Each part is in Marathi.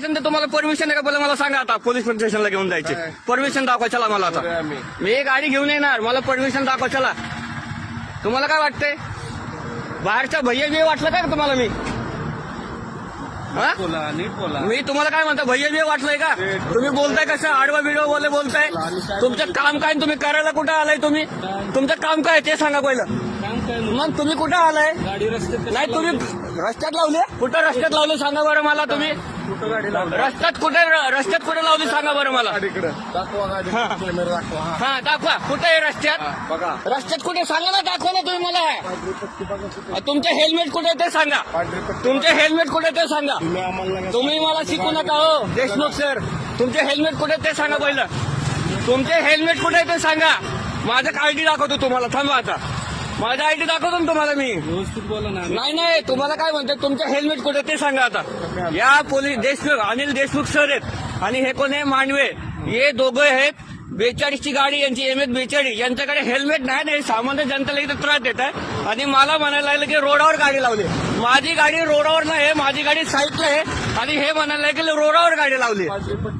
स्टेशन ते तुम्हाला परमिशन आहे का? बोला मला सांगा आता. पोलीस स्टेशनला घेऊन जायचे? परमिशन दाखवा चला मला आता. मी गाडी घेऊन येणार. मला परमिशन दाखवा चला. तुम्हाला काय वाटतंय? बाहेरच्या भैया बी वाटलं काय तुम्हाला मी? बोला बोला. मी तुम्हाला काय म्हणतो भैया बी वाटलंय का? तुम्ही बोलताय कसं? आडवा बिडवा बोलले बोलताय. तुमचं काम काय? तुम्ही करायला कुठं आलाय तुम्ही? तुमचं काम काय ते सांगा पहिलं. मग तुम्ही कुठं आलाय? नाही तुम्ही रस्त्यात लावले? कुठं रस्त्यात लावले? सांगा बरं मला तुम्ही. कुठं गाडी लावली? रस्त्यात कुठे रस्त्यात कुठे लावली सांगा बरं मला. गाडीकडे. दाखवा गाडी. हा. कॅमेरा दाखवा हा. हा दाखवा. कुठे आहे रस्त्यात? बघा. रस्त्यात कुठे? सांगा ना दाखवा ना तुम्ही मला. पांढरी पट्टी बघा कुठे. तुमचे हेल्मेट कुठे आहे ते सांगा. पांढरी पट्टी तुमचे हेल्मेट कुठे आहे ते सांगा. तुम्ही आम्हाला नका तुम्ही मला शिकू नका हो. देशमुख सर. तुमचे हेल्मेट कुठे आहे ते सांगा पहिलं. तुमचे हेल्मेट कुठे आहे ते सांगा. माझं आयडी दाखवतो तुम्हाला. थांबा आता. माझा आयडी दाखवतो ना तुम्हाला मी व्यवस्थित बोला ना नाही नाही तुम्हाला काय म्हणते तुमचं हेल्मेट कुठे ते सांगा आता या पोलीस देशमुख अनिल देशमुख सर आहेत आणि हे कोण आहे मांडवे हे दोघं आहेत बेचाळीसची गाडी यांची एम एस बेचाळीस यांच्याकडे हेल्मेट नाही ना हे सामान्य जनतेला इथे त्रास देत आहे आणि मला म्हणायला लागलं की रोडावर गाडी लावली माझी गाडी रोडावर नाही माझी गाडी साईडला आहे आणि हे म्हणायला लागले की रोडावर गाडी लावली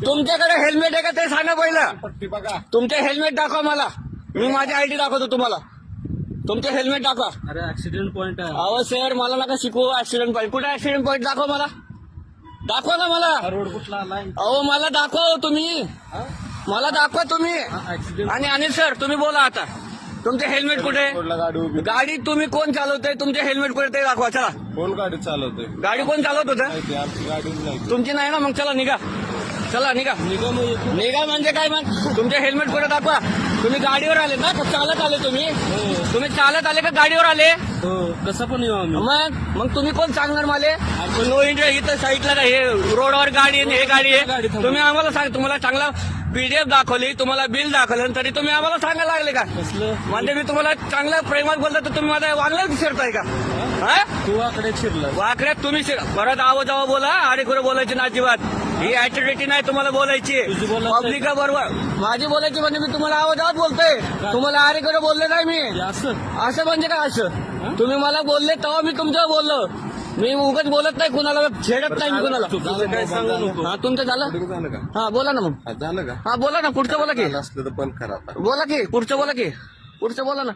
तुमच्याकडे हेल्मेट आहे का ते सांगा पहिलं तुमचे हेल्मेट दाखवा मला मी माझी आयडी दाखवतो तुम्हाला तुमचे हेल्मेट दाखवा. अरे ऍक्सिडेंट पॉइंट आहे. अहो सर मला नका शिकवू ऍक्सिडेंट पॉईंट कुठे ऍक्सिडेंट पॉईंट दाखवा मला? दाखवा ना मला. हा रोड कुठला? आलाय अहो मला दाखवा हो तुम्ही. हा? मला दाखवा तुम्ही. हा, ऍक्सिडेंट आणि अनिल सर तुम्ही बोला आता. तुमचे हेल्मेट कुठे? रोडला गाडी उभी. गाडी तुम्ही कोण चालवतंय? तुमचे हेल्मेट कुठे ते दाखवा चला. कोण गाडी चालवतोय? गाडी कोण चालवत होतं? माहिती आमची गाडी नाही. तुमची नाही ना? मग चला निघा. चला निघा. निगम येतो निघा म्हणजे काय मग? तुमचे हेल्मेट कुठे दाखवा? तुम्ही गाडीवर आले ना? का चालत आले तुम्ही? तुम्ही चालत आले का गाडीवर आले? हो कसं पण येऊ आम्ही. मग? मग तुम्ही कोण सांगणार मला? नो इंडिया इथं साईडला का हे रोडवर गाडी आहे हे गाडी आहे. तुम्ही आम्हाला सांग तुम्हाला चांगला पीडीएफ दाखवली तुम्हाला बिल दाखवलं तरी तुम्ही आम्हाला सांगायला लागले का? म्हणजे मी तुम्हाला चांगल्या प्रेमात बोलतो तर तुम्ही माझ्या वांगल्यात शिरताय का? तू आकडे शिरला. वाकड्यात तुम्ही शिर- परत आव जावं बोला अरे खरं बोलायची ना अजिबात. ही ऍटिट्यूड नाही तुम्हाला बोलायची. पब्लिक बरोबर. माझी बोलायची म्हणजे मी तुम्हाला आवाज जावं बोलतोय तुम्हाला अरे खरं बोलले नाही मी. हे असं? असं म्हणजे काय असं? तुम्ही मला बोलले तेव्हा मी तुमच्यावर बोललो. मी उगाच बोलत नाही कुणाला छेडत नाही मी कुणाला. काय सांगू नको. हा तुमचं झालं? हा बोला ना मग. हा, झालं का? हा बोला ना पुढचं बोला की. झालं असलं तर पण करा बोला की पुढचं बोला की. पुढचं बोला ना.